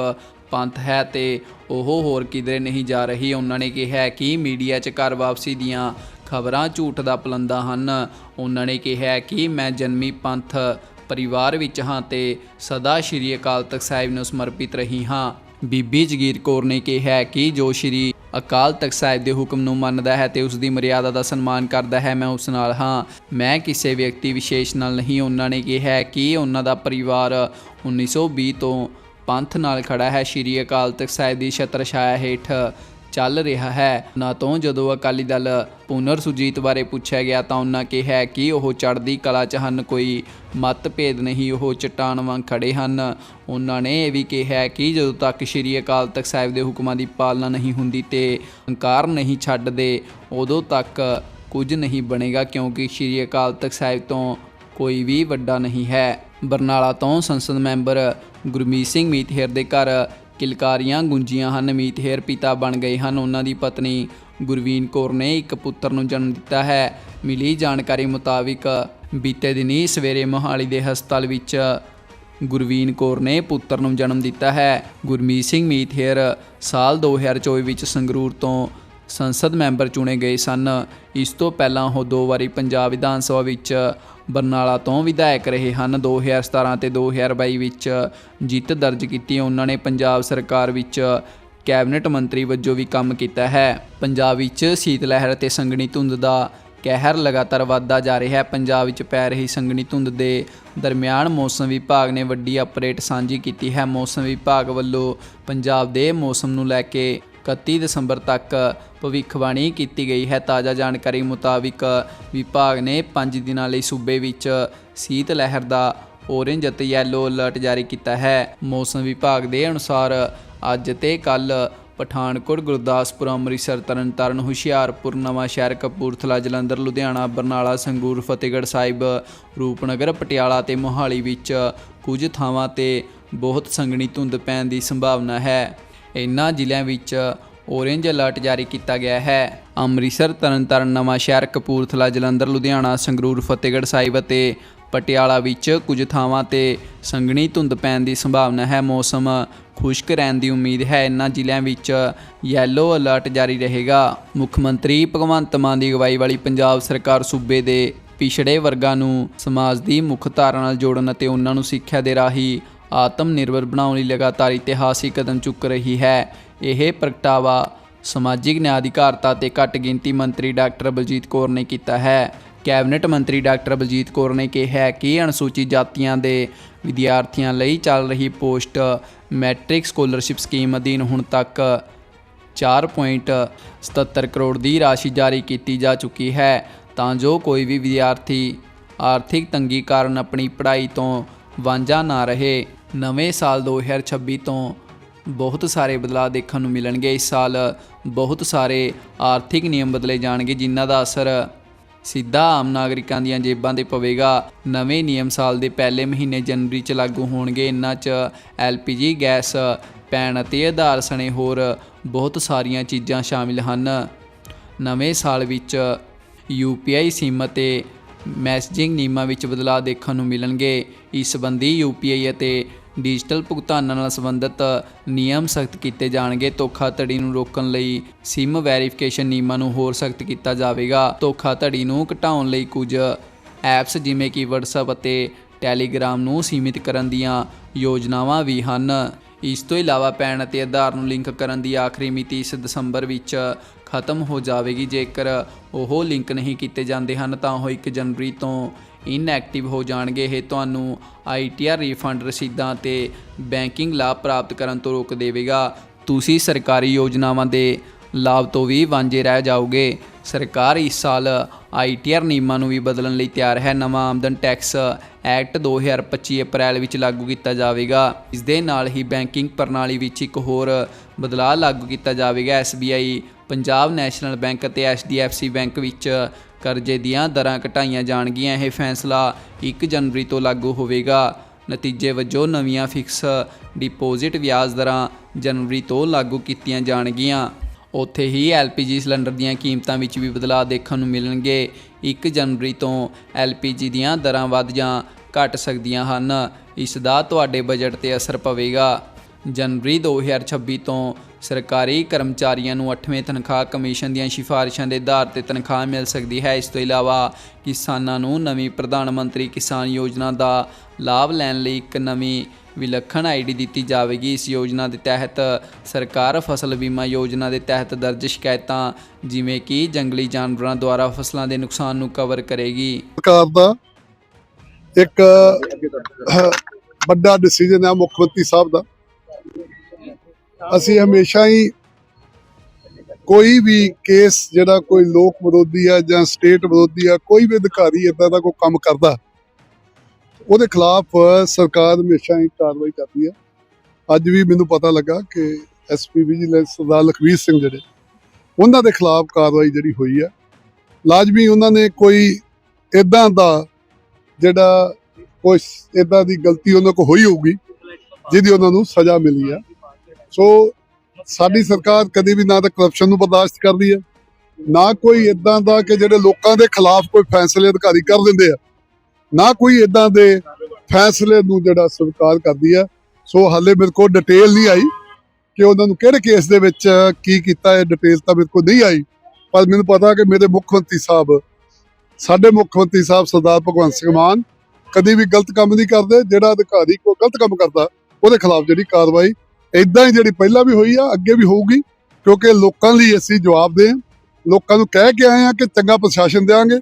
ਪੰਥ ਹੈ ਤੇ ਉਹ ਹੋਰ ਕਿਧਰੇ ਨਹੀਂ ਜਾ ਰਹੀ। ਉਹਨਾਂ ਨੇ ਕਿਹਾ ਕਿ ਮੀਡੀਆ 'ਚ ਘਰ ਵਾਪਸੀ ਦੀਆਂ ਖਬਰਾਂ ਝੂਠ ਦਾ ਪਲੰਦਾ ਹਨ। ਉਹਨਾਂ ਨੇ ਕਿਹਾ ਕਿ ਮੈਂ ਜਨਮੀ ਪੰਥ ਪਰਿਵਾਰ ਵਿੱਚ ਹਾਂ ਤੇ ਸਦਾ ਸ਼੍ਰੀ ਅਕਾਲ ਤਖਤ ਸਾਹਿਬ ਨੂੰ ਸਮਰਪਿਤ ਰਹੀ ਹਾਂ। ਬੀਬੀ ਜਗੀਰ ਕੌਰ ਨੇ ਕਿਹਾ ਕਿ ਜੋ ਸ਼੍ਰੀ ਅਕਾਲ ਤਖਤ ਸਾਹਿਬ ਦੇ ਹੁਕਮ ਨੂੰ ਮੰਨਦਾ ਹੈ ਤੇ ਉਸ ਦੀ ਮਰਿਆਦਾ ਦਾ ਸਨਮਾਨ ਕਰਦਾ ਹੈ, ਮੈਂ ਉਸ ਨਾਲ ਹਾਂ। ਮੈਂ ਕਿਸੇ ਵਿਅਕਤੀ ਵਿਸ਼ੇਸ਼ ਨਾਲ ਨਹੀਂ, ਉਹਨਾਂ ਨੇ ਕਿਹਾ ਕਿ ਉਹਨਾਂ ਦਾ ਪਰਿਵਾਰ 1920 ਤੋਂ ਪੰਥ ਨਾਲ ਖੜਾ ਹੈ। ਸ਼੍ਰੀ ਅਕਾਲ ਤਖਤ ਸਾਹਿਬ ਦੀ ਛਤਰ ਛਾਇਆ ਹੇਠ ਚੱਲ ਰਿਹਾ ਹੈ। ਨਾ ਤੋਂ ਜਦੋਂ ਅਕਾਲੀ ਦਲ ਪੁਨਰ ਸੁਜੀਤ ਬਾਰੇ ਪੁੱਛਿਆ ਗਿਆ ਤਾਂ ਉਹਨਾਂ ਕਿਹਾ ਕਿ ਉਹ ਚੜ੍ਹਦੀ ਕਲਾ ਚ ਹਨ, ਕੋਈ ਮਤਭੇਦ ਨਹੀਂ, ਉਹ ਚਟਾਨ ਵਾਂਗ ਖੜੇ ਹਨ। ਉਹਨਾਂ ਨੇ ਇਹ ਵੀ ਕਿਹਾ ਕਿ ਜਦੋਂ ਤੱਕ ਸ਼੍ਰੀ ਅਕਾਲ ਤਖਤ ਸਾਹਿਬ ਦੇ ਹੁਕਮਾਂ ਦੀ ਪਾਲਣਾ ਨਹੀਂ ਹੁੰਦੀ ਤੇ ਹੰਕਾਰ ਨਹੀਂ ਛੱਡਦੇ, ਉਦੋਂ ਤੱਕ ਕੁਝ ਨਹੀਂ ਬਣੇਗਾ, ਕਿਉਂਕਿ ਸ਼੍ਰੀ ਅਕਾਲ ਤਖਤ ਸਾਹਿਬ ਤੋਂ ਕੋਈ ਵੀ ਵੱਡਾ ਨਹੀਂ ਹੈ। ਬਰਨਾਲਾ ਤੋਂ ਸੰਸਦ ਮੈਂਬਰ ਗੁਰਮੀਤ ਸਿੰਘ ਮੀਤਹੇਰ ਦੇ ਘਰ ਕਿਲਕਾਰੀਆਂ ਗੁੰਜੀਆਂ ਹਨ। ਮੀਤਹੇਰ ਪਿਤਾ ਬਣ ਗਏ ਹਨ। ਉਹਨਾਂ ਦੀ ਪਤਨੀ ਗੁਰਵੀਨ ਕੌਰ ਨੇ ਇੱਕ ਪੁੱਤਰ ਨੂੰ ਜਨਮ ਦਿੱਤਾ ਹੈ। ਮਿਲੀ ਜਾਣਕਾਰੀ ਮੁਤਾਬਿਕ ਬੀਤੇ ਦਿਨੀ ਸਵੇਰੇ ਮੋਹਾਲੀ ਦੇ ਹਸਪਤਾਲ ਵਿੱਚ ਗੁਰਵੀਨ ਕੌਰ ਨੇ ਪੁੱਤਰ ਨੂੰ ਜਨਮ ਦਿੱਤਾ ਹੈ। ਗੁਰਮੀਤ ਸਿੰਘ ਮੀਤਹੇਰ ਸਾਲ 2024 ਵਿੱਚ ਸੰਗਰੂਰ ਤੋਂ ਸੰਸਦ ਮੈਂਬਰ ਚੁਣੇ ਗਏ ਸਨ। ਇਸ ਤੋਂ ਪਹਿਲਾਂ ਉਹ ਦੋ ਵਾਰੀ ਪੰਜਾਬ ਵਿਧਾਨ ਸਭਾ ਵਿੱਚ ਬਰਨਾਲਾ ਤੋਂ ਵਿਧਾਇਕ ਰਹੇ ਹਨ। 2017 ਤੇ 2022 ਵਿੱਚ ਜਿੱਤ ਦਰਜ ਕੀਤੀ। ਉਹਨਾਂ ਨੇ ਪੰਜਾਬ ਸਰਕਾਰ ਵਿੱਚ ਕੈਬਨਿਟ ਮੰਤਰੀ ਵਜੋਂ ਵੀ ਕੰਮ ਕੀਤਾ ਹੈ। ਪੰਜਾਬ ਵਿੱਚ ਸੀਤ ਲਹਿਰ ਅਤੇ ਸੰਘਣੀ ਧੁੰਦ ਦਾ ਕਹਿਰ ਲਗਾਤਾਰ ਵਧਦਾ ਜਾ ਰਿਹਾ ਹੈ। ਪੰਜਾਬ ਵਿੱਚ ਪੈ ਰਹੀ ਸੰਘਣੀ ਧੁੰਦ ਦੇ ਦਰਮਿਆਨ ਮੌਸਮ ਵਿਭਾਗ ਨੇ ਵੱਡੀ ਅਪਡੇਟ ਸਾਂਝੀ ਕੀਤੀ ਹੈ। ਮੌਸਮ ਵਿਭਾਗ ਵੱਲੋਂ ਪੰਜਾਬ ਦੇ ਮੌਸਮ ਨੂੰ ਲੈ ਕੇ 31 ਦਸੰਬਰ ਤੱਕ ਭਵਿੱਖਬਾਣੀ ਕੀਤੀ ਗਈ ਹੈ। ਤਾਜ਼ਾ ਜਾਣਕਾਰੀ ਮੁਤਾਬਿਕ ਵਿਭਾਗ ਨੇ 5 ਦਿਨਾਂ ਲਈ ਸੂਬੇ ਵਿੱਚ ਸੀਤ ਲਹਿਰ ਦਾ ਔਰੇਂਜ ਅਤੇ ਯੈਲੋ ਅਲਰਟ ਜਾਰੀ ਕੀਤਾ ਹੈ। ਮੌਸਮ ਵਿਭਾਗ ਦੇ ਅਨੁਸਾਰ ਅੱਜ ਤੇ ਕੱਲ ਪਠਾਨਕੋਟ, ਗੁਰਦਾਸਪੁਰ, ਅੰਮ੍ਰਿਤਸਰ, ਤਰਨਤਾਰਨ, ਹੁਸ਼ਿਆਰਪੁਰ ਨਵਾਂ ਸ਼ਹਿਰ ਕਪੂਰਥਲਾ, ਜਲੰਧਰ, ਲੁਧਿਆਣਾ, ਬਰਨਾਲਾ, ਸੰਗਰੂਰ, ਫਤਿਹਗੜ੍ਹ ਸਾਹਿਬ, ਰੂਪਨਗਰ, ਪਟਿਆਲਾ ਤੇ ਮੋਹਾਲੀ ਵਿੱਚ ਕੁਝ ਥਾਵਾਂ ਤੇ ਬਹੁਤ ਸੰਘਣੀ ਧੁੰਦ ਪੈਣ ਦੀ ਸੰਭਾਵਨਾ ਹੈ। ਇਨ੍ਹਾਂ ਜ਼ਿਲ੍ਹਿਆਂ ਵਿੱਚ ਔਰੇਂਜ ਅਲਰਟ ਜਾਰੀ ਕੀਤਾ ਗਿਆ ਹੈ। ਅੰਮ੍ਰਿਤਸਰ, ਤਰਨਤਾਰਨ ਨਵਾਂ ਸ਼ਹਿਰ ਕਪੂਰਥਲਾ, ਜਲੰਧਰ, ਲੁਧਿਆਣਾ, ਸੰਗਰੂਰ, ਫਤਿਹਗੜ੍ਹ ਸਾਹਿਬ ਅਤੇ ਪਟਿਆਲਾ ਵਿੱਚ ਕੁਝ ਥਾਵਾਂ ਤੇ ਸੰਘਣੀ ਧੁੰਦ ਪੈਣ ਦੀ ਸੰਭਾਵਨਾ ਹੈ। ਮੌਸਮ ਖੁਸ਼ਕ ਰਹਿਣ ਦੀ ਉਮੀਦ ਹੈ। ਇਨ੍ਹਾਂ ਜ਼ਿਲ੍ਹਿਆਂ ਵਿੱਚ ਯੈਲੋ ਅਲਰਟ ਜਾਰੀ ਰਹੇਗਾ। ਮੁੱਖ ਮੰਤਰੀ ਭਗਵੰਤ ਮਾਨ ਦੀ ਅਗਵਾਈ ਵਾਲੀ ਪੰਜਾਬ ਸਰਕਾਰ ਸੂਬੇ ਦੇ ਪਿਛੜੇ ਵਰਗਾਂ ਨੂੰ ਸਮਾਜ ਦੀ ਮੁੱਖ ਧਾਰਾ ਨਾਲ ਜੋੜਨ ਅਤੇ ਉਹਨਾਂ ਨੂੰ ਸਿੱਖਿਆ ਦੇ ਰਾਹੀਂ ਆਤਮ ਨਿਰਭਰ ਬਣਾਉਣ ਲਈ ਲਗਾਤਾਰ ਇਤਿਹਾਸਿਕ ਕਦਮ ਚੁੱਕ ਰਹੀ ਹੈ। ਇਹ ਪ੍ਰਗਟਾਵਾ ਸਮਾਜਿਕ ਨਿਆਂ ਅਧਿਕਾਰਤਾ ਤੇ ਘੱਟ ਗਿਣਤੀ ਮੰਤਰੀ ਡਾਕਟਰ ਬਲਜੀਤ ਕੌਰ ਨੇ ਕੀਤਾ ਹੈ। ਕੈਬਨਿਟ ਮੰਤਰੀ ਡਾਕਟਰ ਬਲਜੀਤ ਕੌਰ ਨੇ ਕਿਹਾ ਕਿ ਅਨੁਸੂਚਿਤ ਜਾਤੀਆਂ ਦੇ ਵਿਦਿਆਰਥੀਆਂ ਲਈ ਚੱਲ ਰਹੀ ਪੋਸਟ ਮੈਟ੍ਰਿਕ ਸਕਾਲਰਸ਼ਿਪ ਸਕੀਮ ਅਧੀਨ ਹੁਣ ਤੱਕ 4.77 ਕਰੋੜ ਦੀ ਰਾਸ਼ੀ ਜਾਰੀ ਕੀਤੀ ਜਾ ਚੁੱਕੀ ਹੈ। ਤਾਂ ਜੋ ਕੋਈ ਵੀ ਵਿਦਿਆਰਥੀ ਆਰਥਿਕ ਤੰਗੀ ਕਾਰਨ ਆਪਣੀ ਪੜ੍ਹਾਈ ਤੋਂ ਵਾਂਝਾ ਨਾ ਰਹੇ। ਨਵੇਂ ਸਾਲ 2026 ਤੋਂ ਬਹੁਤ ਸਾਰੇ ਬਦਲਾਅ ਦੇਖਣ ਨੂੰ ਮਿਲਣਗੇ। ਇਸ ਸਾਲ ਬਹੁਤ ਸਾਰੇ ਆਰਥਿਕ ਨਿਯਮ ਬਦਲੇ ਜਾਣਗੇ, ਜਿਨ੍ਹਾਂ ਦਾ ਅਸਰ ਸਿੱਧਾ ਆਮ ਨਾਗਰਿਕਾਂ ਦੀਆਂ ਜੇਬਾਂ ਤੇ ਪਵੇਗਾ। ਨਵੇਂ ਨਿਯਮ ਸਾਲ ਦੇ ਪਹਿਲੇ ਮਹੀਨੇ ਜਨਵਰੀ ਚ ਲਾਗੂ ਹੋਣਗੇ। ਇਨ੍ਹਾਂ ਚ ਐਲਪੀਜੀ, ਗੈਸ, ਪੈਣ ਅਤੇ ਆਧਾਰ ਸਣੇ ਹੋਰ ਬਹੁਤ ਸਾਰੀਆਂ ਚੀਜ਼ਾਂ ਸ਼ਾਮਿਲ ਹਨ। ਨਵੇਂ ਸਾਲ ਵਿੱਚ ਯੂਪੀਆਈ ਸਿਮ 'ਤੇ ਮੈਸੇਜਿੰਗ ਨਿਯਮਾਂ ਵਿੱਚ ਬਦਲਾਅ ਦੇਖਣ ਨੂੰ ਮਿਲਣਗੇ। ਇਸ ਸੰਬੰਧੀ ਯੂਪੀਆਈ ਅਤੇ ਡਿਜੀਟਲ ਭੁਗਤਾਨਾਂ ਨਾਲ ਸੰਬੰਧਿਤ ਨਿਯਮ ਸਖਤ ਕੀਤੇ ਜਾਣਗੇ। ਧੋਖਾਧੜੀ ਨੂੰ ਰੋਕਣ ਲਈ ਸਿਮ ਵੈਰੀਫਿਕੇਸ਼ਨ ਨਿਯਮਾਂ ਨੂੰ ਹੋਰ ਸਖਤ ਕੀਤਾ ਜਾਵੇਗਾ। ਧੋਖਾਧੜੀ ਨੂੰ ਘਟਾਉਣ ਲਈ ਕੁਝ ਐਪਸ ਜਿਵੇਂ ਕਿ WhatsApp ਅਤੇ ਟੈਲੀਗ੍ਰਾਮ ਨੂੰ ਸੀਮਿਤ ਕਰਨ ਦੀਆਂ ਯੋਜਨਾਵਾਂ ਵੀ ਹਨ। ਇਸ ਤੋਂ ਇਲਾਵਾ ਪੈਨ ਅਤੇ ਆਧਾਰ ਨੂੰ ਲਿੰਕ ਕਰਨ ਦੀ ਆਖਰੀ ਮਿਤੀ ਇਸ ਦਸੰਬਰ ਵਿੱਚ ਖਤਮ ਹੋ ਜਾਵੇਗੀ। ਜੇਕਰ ਉਹ ਲਿੰਕ ਨਹੀਂ ਕੀਤੇ ਜਾਂਦੇ ਹਨ, ਤਾਂ ਉਹ 1 ਜਨਵਰੀ ਤੋਂ ਇਨਐਕਟਿਵ ਹੋ ਜਾਣਗੇ। ਇਹ ਤੁਹਾਨੂੰ ਆਈਟੀਆਰ ਰੀਫੰਡ ਰਸੀਦਾਂ ਤੇ ਬੈਂਕਿੰਗ ਲਾਭ ਪ੍ਰਾਪਤ ਕਰਨ ਤੋਂ ਰੋਕ ਦੇਵੇਗਾ। ਤੁਸੀਂ ਸਰਕਾਰੀ ਯੋਜਨਾਵਾਂ ਦੇ ਲਾਭ ਤੋਂ ਵੀ ਵਾਂਝੇ ਰਹਿ ਜਾਓਗੇ। ਸਰਕਾਰ ਇਸ ਸਾਲ ਆਈਟੀਆਰ ਨਿਯਮਾਂ ਨੂੰ ਵੀ ਬਦਲਣ ਲਈ ਤਿਆਰ ਹੈ। ਨਵਾਂ ਆਮਦਨ ਟੈਕਸ ਐਕਟ 2025 ਅਪ੍ਰੈਲ ਵਿੱਚ ਲਾਗੂ ਕੀਤਾ ਜਾਵੇਗਾ। ਇਸ ਦੇ ਨਾਲ ਹੀ ਬੈਂਕਿੰਗ ਪ੍ਰਣਾਲੀ ਵਿੱਚ ਇੱਕ ਹੋਰ ਬਦਲਾਅ ਲਾਗੂ ਕੀਤਾ ਜਾਵੇਗਾ। SBI ਪੰਜਾਬ ਨੈਸ਼ਨਲ ਬੈਂਕ ਅਤੇ HDFC ਬੈਂਕ ਵਿੱਚ ਕਰਜ਼ੇ ਦੀਆਂ ਦਰਾਂ ਘਟਾਈਆਂ ਜਾਣਗੀਆਂ। ਇਹ ਫੈਸਲਾ 1 ਜਨਵਰੀ ਤੋਂ ਲਾਗੂ ਹੋਵੇਗਾ। ਨਤੀਜੇ ਵਜੋਂ ਨਵੀਆਂ ਫਿਕਸ ਡਿਪੋਜ਼ਿਟ ਵਿਆਜ ਦਰਾਂ ਜਨਵਰੀ ਤੋਂ ਲਾਗੂ ਕੀਤੀਆਂ ਜਾਣਗੀਆਂ। ਉੱਥੇ ਹੀ LPG ਸਿਲੰਡਰ ਦੀਆਂ ਕੀਮਤਾਂ ਵਿੱਚ ਵੀ ਬਦਲਾਅ ਦੇਖਣ ਨੂੰ ਮਿਲਣਗੇ। 1 ਜਨਵਰੀ ਤੋਂ LPG ਦੀਆਂ ਦਰਾਂ ਵੱਧ ਜਾਂ ਘਟ ਸਕਦੀਆਂ ਹਨ। ਇਸ ਦਾ ਤੁਹਾਡੇ ਬਜਟ ਤੇ ਅਸਰ ਪਵੇਗਾ। ਜਨਵਰੀ 2026 ਤੋਂ ਸਰਕਾਰੀ ਕਰਮਚਾਰੀਆਂ ਨੂੰ 8ਵੇਂ ਤਨਖਾਹ ਕਮਿਸ਼ਨ ਦੀਆਂ ਸਿਫਾਰਿਸ਼ਾਂ ਦੇ ਆਧਾਰ ਤੇ ਤਨਖਾਹ ਮਿਲ ਸਕਦੀ ਹੈ। ਇਸ ਤੋਂ ਇਲਾਵਾ ਕਿਸਾਨਾਂ ਨੂੰ ਨਵੀਂ ਪ੍ਰਧਾਨ ਮੰਤਰੀ ਕਿਸਾਨ ਯੋਜਨਾ ਦਾ ਲਾਭ ਲੈਣ ਲਈ ਇੱਕ ਨਵੀਂ ਵਿਲੱਖਣ ਆਈਡੀ ਦਿੱਤੀ ਜਾਵੇਗੀ। ਇਸ ਯੋਜਨਾ ਦੇ ਤਹਿਤ ਸਰਕਾਰ ਫਸਲ ਬੀਮਾ ਯੋਜਨਾ ਦੇ ਤਹਿਤ ਦਰਜ ਸ਼ਿਕਾਇਤਾਂ ਜਿਵੇਂ ਕਿ ਜੰਗਲੀ ਜਾਨਵਰਾਂ ਦੁਆਰਾ ਫਸਲਾਂ ਦੇ ਨੁਕਸਾਨ ਨੂੰ ਕਵਰ ਕਰੇਗੀ। ਸਰਕਾਰ ਦਾ ਇੱਕ ਵੱਡਾ ਡਿਸੀਜਨ ਹੈ ਮੁੱਖ ਮੰਤਰੀ ਸਾਹਿਬ ਦਾ। ਅਸੀਂ ਹਮੇਸ਼ਾ ਹੀ ਕੋਈ ਵੀ ਕੇਸ ਜਿਹੜਾ ਕੋਈ ਲੋਕ ਵਿਰੋਧੀ ਆ ਜਾਂ ਸਟੇਟ ਵਿਰੋਧੀ ਆ, ਕੋਈ ਵੀ ਅਧਿਕਾਰੀ ਇਦਾਂ ਦਾ ਕੋਈ ਕੰਮ ਕਰਦਾ, ਉਹਦੇ ਖਿਲਾਫ ਸਰਕਾਰ ਹਮੇਸ਼ਾ ਹੀ ਕਾਰਵਾਈ ਕਰਦੀ ਹੈ ਅੱਜ ਵੀ ਮੈਨੂੰ ਪਤਾ ਲੱਗਾ ਕਿ ਐਸਪੀ ਵਿਜੀਲੈਂਸ ਸਰਦਾਰ ਲਖਵੀਰ ਸਿੰਘ ਜਿਹੜੇ, ਉਹਨਾਂ ਦੇ ਖਿਲਾਫ ਕਾਰਵਾਈ ਜਿਹੜੀ ਹੋਈ ਹੈ ਲਾਜ਼ਮੀ ਉਹਨਾਂ ਨੇ ਕੋਈ ਇਦਾਂ ਦਾ ਜਿਹੜਾ ਕੋਈ ਇਦਾਂ ਦੀ ਗਲਤੀ ਉਹਨਾਂ ਕੋ ਹੋਈ ਹੋਊਗੀ, ਜਿਹਦੀ ਉਹਨਾਂ ਨੂੰ ਸਜ਼ਾ ਮਿਲੀ ਆ। ਸੋ ਸਾਡੀ ਸਰਕਾਰ ਕਦੇ ਵੀ ਨਾ ਤਾਂ ਕਰਪਸ਼ਨ ਨੂੰ ਬਰਦਾਸ਼ਤ ਕਰਦੀ ਹੈ ਨਾ ਕੋਈ ਇਦਾਂ ਦਾ ਕਿ ਜਿਹੜੇ ਲੋਕਾਂ ਦੇ ਖਿਲਾਫ ਕੋਈ ਫੈਸਲੇ ਅਧਿਕਾਰੀ ਕਰ ਦਿੰਦੇ ਆ, ਨਾ ਕੋਈ ਇਦਾਂ ਦੇ ਫੈਸਲੇ ਨੂੰ ਜਿਹੜਾ ਸਵੀਕਾਰ ਕਰਦੀ ਹੈ ਸੋ ਹਾਲੇ ਮੇਰੇ ਕੋਲ ਡਿਟੇਲ ਨਹੀਂ ਆਈ ਕਿ ਉਹਨਾਂ ਨੂੰ ਕਿਹੜੇ ਕੇਸ ਦੇ ਵਿੱਚ ਕੀ ਕੀਤਾ ਹੈ ਡਿਟੇਲ ਤਾਂ ਮੇਰੇ ਕੋਲ ਨਹੀਂ ਆਈ, ਪਰ ਮੈਨੂੰ ਪਤਾ ਕਿ ਮੇਰੇ ਮੁੱਖ ਮੰਤਰੀ ਸਾਹਿਬ ਸਾਡੇ ਮੁੱਖ ਮੰਤਰੀ ਸਾਹਿਬ ਸਰਦਾਰ ਭਗਵੰਤ ਸਿੰਘ ਮਾਨ ਕਦੀ ਵੀ ਗਲਤ ਕੰਮ ਨਹੀਂ ਕਰਦੇ, ਜਿਹੜਾ ਅਧਿਕਾਰੀ ਕੋਈ ਗਲਤ ਕੰਮ ਕਰਦਾ, ਉਹਦੇ ਖਿਲਾਫ ਜਿਹੜੀ ਕਾਰਵਾਈ ਇਦਾਂ ਹੀ ਜਿਹੜੀ ਪਹਿਲਾਂ ਵੀ ਹੋਈ ਆ, ਅੱਗੇ ਵੀ ਹੋਊਗੀ, ਕਿਉਂਕਿ ਲੋਕਾਂ ਲਈ ਅਸੀਂ ਜਵਾਬ ਦੇ ਲੋਕਾਂ ਨੂੰ ਕਹਿ ਕੇ ਆਏ ਆ ਕਿ ਚੰਗਾ ਪ੍ਰਸ਼ਾਸਨ ਦੇਵਾਂਗੇ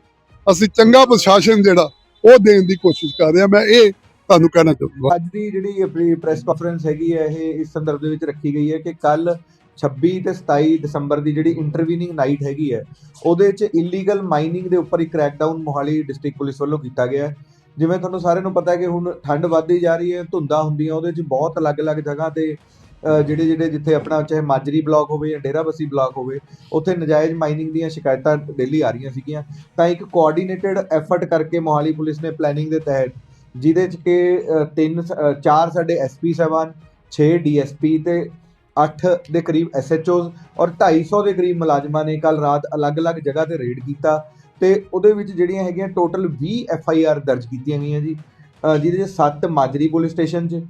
ਅਸੀਂ ਚੰਗਾ ਪ੍ਰਸ਼ਾਸਨ ਜਿਹੜਾ, ਉਹ ਦੇਣ ਦੀ ਕੋਸ਼ਿਸ਼ ਕਰ ਰਹੇ ਆ ਮੈਂ ਇਹ ਤੁਹਾਨੂੰ ਕਹਿਣਾ ਚਾਹੁੰਦਾ। ਅੱਜ ਦੀ ਜਿਹੜੀ ਆਪਣੀ ਪ੍ਰੈਸ ਕਾਨਫਰੰਸ ਹੈਗੀ ਹੈ, ਇਹ ਇਸ ਸੰਦਰਭ ਦੇ ਵਿੱਚ ਰੱਖੀ ਗਈ ਹੈ ਕਿ ਕੱਲ 26 ਤੇ 27 ਦਸੰਬਰ ਦੀ ਜਿਹੜੀ ਇੰਟਰਵੀਨਿੰਗ ਨਾਈਟ ਹੈਗੀ ਹੈ, ਉਹਦੇ 'ਚ ਇਲੀਗਲ ਮਾਈਨਿੰਗ ਦੇ ਉੱਪਰ ਇੱਕ ਕ੍ਰੈਕਡਾਊਨ ਮੋਹਾਲੀ ਡਿਸਟ੍ਰਿਕਟ ਪੁਲਿਸ ਵੱਲੋਂ ਕੀਤਾ ਗਿਆ ਹੈ। ਜਿਵੇਂ ਤੁਹਾਨੂੰ ਸਾਰਿਆਂ ਨੂੰ ਪਤਾ ਹੈ ਕਿ ਹੁਣ ਠੰਡ ਵੱਧਦੀ ਜਾ ਰਹੀ ਹੈ, ਧੁੰਦਾਂ ਹੁੰਦੀਆਂ, ਉਹਦੇ 'ਚ ਬਹੁਤ ਅਲੱਗ-ਅਲੱਗ ਜਗ੍ਹਾ ਤੇ ਜਿਹੜੇ ਜਿਹੜੇ ਜਿੱਥੇ ਆਪਣਾ ਚਾਹੇ ਮਾਜਰੀ ਬਲਾਕ ਹੋਵੇ ਜਾਂ ਡੇਰਾਬੱਸੀ ਬਲਾਕ ਹੋਵੇ, ਉੱਥੇ ਨਜਾਇਜ਼ ਮਾਈਨਿੰਗ ਦੀਆਂ ਸ਼ਿਕਾਇਤਾਂ ਡੇਲੀ ਆ ਰਹੀਆਂ ਸੀਗੀਆਂ। ਤਾਂ ਇੱਕ ਕੋਆਰਡੀਨੇਟਿਡ ਐਫਰਟ ਕਰਕੇ ਮੋਹਾਲੀ ਪੁਲਿਸ ਨੇ ਪਲੈਨਿੰਗ ਦੇ ਤਹਿਤ ਜਿਹਦੇ 'ਚ ਕਿ ਤਿੰਨ ਸ- ਚਾਰ ਸਾਡੇ ਐਸਪੀ ਸਾਹਿਬਾਨ 6 ਡੀਐਸਪੀ ਤੇ 8 ਦੇ ਕਰੀਬ ਐਸਐਚਓਜ਼ ਔਰ 250 ਦੇ ਕਰੀਬ ਮੁਲਾਜ਼ਮਾਂ ਨੇ ਕੱਲ ਰਾਤ ਅਲੱਗ-ਅਲੱਗ ਜਗ੍ਹਾ ਤੇ ਰੇਡ ਕੀਤਾ ਤੇ ਉਹਦੇ ਵਿੱਚ ਜਿਹੜੀਆਂ ਹੈਗੀਆਂ ਟੋਟਲ 20 ਐਫਆਈਆਰ ਦਰਜ ਕੀਤੀਆਂ ਗਈਆਂ ਜੀ। ਜਿਹਦੇ 'ਚ 7 ਮਾਜਰੀ ਪੁਲਿਸ ਸਟੇਸ਼ਨ 'ਚ